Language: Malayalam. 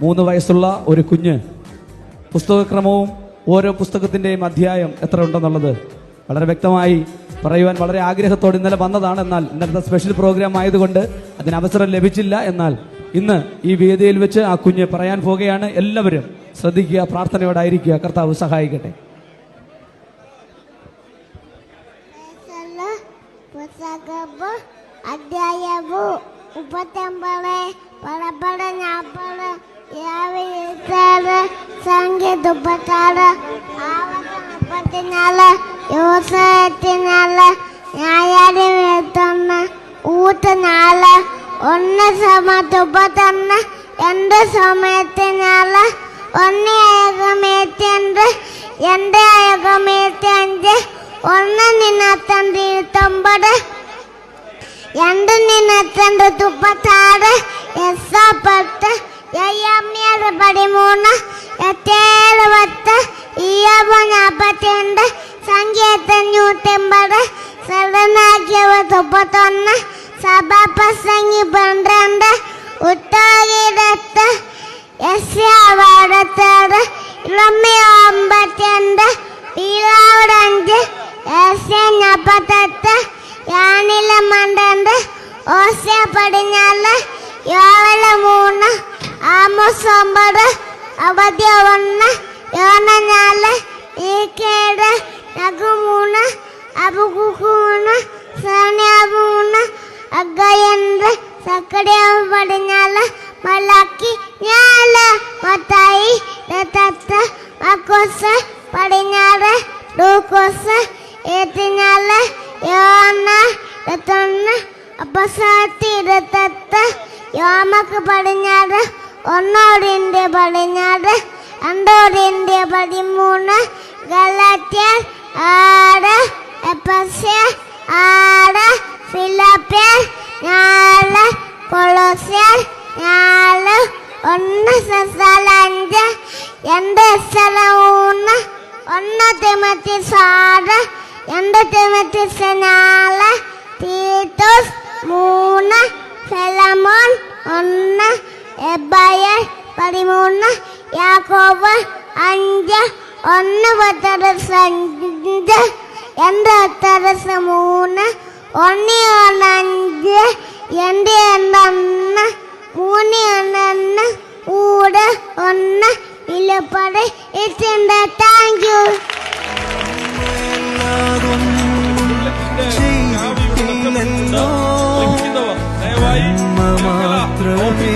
മൂന്ന് വയസ്സുള്ള ഒരു കുഞ്ഞ് പുസ്തകക്രമവും ഓരോ പുസ്തകത്തിന്റെയും അധ്യായം എത്ര ഉണ്ടെന്നുള്ളത് വളരെ വ്യക്തമായി പറയുവാൻ വളരെ ആഗ്രഹത്തോടെ ഇന്നലെ വന്നതാണ്. എന്നാൽ ഇന്നലത്തെ സ്പെഷ്യൽ പ്രോഗ്രാം ആയതുകൊണ്ട് അതിന് അവസരം ലഭിച്ചില്ല. എന്നാൽ ഇന്ന് ഈ വേദിയിൽ വെച്ച് ആ കുഞ്ഞ് പറയാൻ പോകുകയാണ് എല്ലാവരും ശ്രദ്ധിക്കുക പ്രാർത്ഥനയോടായിരിക്കുക. കർത്താവ് സഹായിക്കട്ടെ. അധ്യായവും പടപ്പട முப்பத்தாறு ஆவணம் முப்பத்தி நாலு விவசாயத்தினால நியாயாடி வீழ்த்தொன்னு ஊத்தினால ஒன்று சம துப்பத்தொன்னு எந்த சமயத்தினால ஒன்று அழகம் ஏற்றி அன்று எந்த அழகம் ஏற்றி அஞ்சு ஒன்று நினத்தன்று இருத்தொன்பது எந்த நினத்தன்று துப்பத்தாறு സർവനാക്കിയവ മുപ്പത്തൊന്ന് സഭാപ്രസംഗി പന്ത്രണ്ട് ഉത്തരത്ത് യസ്യാവടത്തേട് ഇളമി അമ്പത്തിരണ്ട് ഈരാവിടെ അഞ്ച് ഏസ്യ നാൽപ്പത്തെട്ട് യാണില മണ്ടണ്ട് ഓസ്യ പടിഞ്ഞാല് യോവല മൂന്ന് ആമോസ് ഒമ്പത് അവധി ഒന്ന് യോന നാല് ഈക്കേട് നഗു മൂന്ന് അബുകുക്കു അപ്പസാത്തി ഇരുപത്തെട്ട് യോമക്ക് പടിഞ്ഞാറ് ഒന്നോടിന്റെ പടിഞ്ഞാറ് രണ്ടോടിന്റെ പതിമൂന്ന് ഗലാറ്റിയർ ആറ് എപ്പസ്യ ആറ് ഫിലപ്പിയർ നാല് കൊളോസ്യ നാല് ഒന്ന് സസാല അഞ്ച് രണ്ട് എസ്സല മൂന്ന് ഒന്ന് തിമത്തി സാറ് രണ്ട് തിമത്തി നാല് തീത്തോസ് മൂന്ന് ഫെലമോൻ ഒന്ന് എബയർ പതിമൂന്ന് യാക്കോബ് അഞ്ച് ഒന്ന് പത്തരസ് അഞ്ച് രണ്ട് പത്തരസ് മൂന്ന് ഒന്ന് ഒന്ന് അഞ്ച് രണ്ട് രണ്ട് ഒന്ന് മൂന്ന് ഒന്ന് ഒന്ന് കൂട് ഒന്ന് ഇലപ്പത് ഇട്ടുണ്ട് താങ്ക് യു ചെയ്തിട്ടില്ലെന്നോ? മാത്രമേ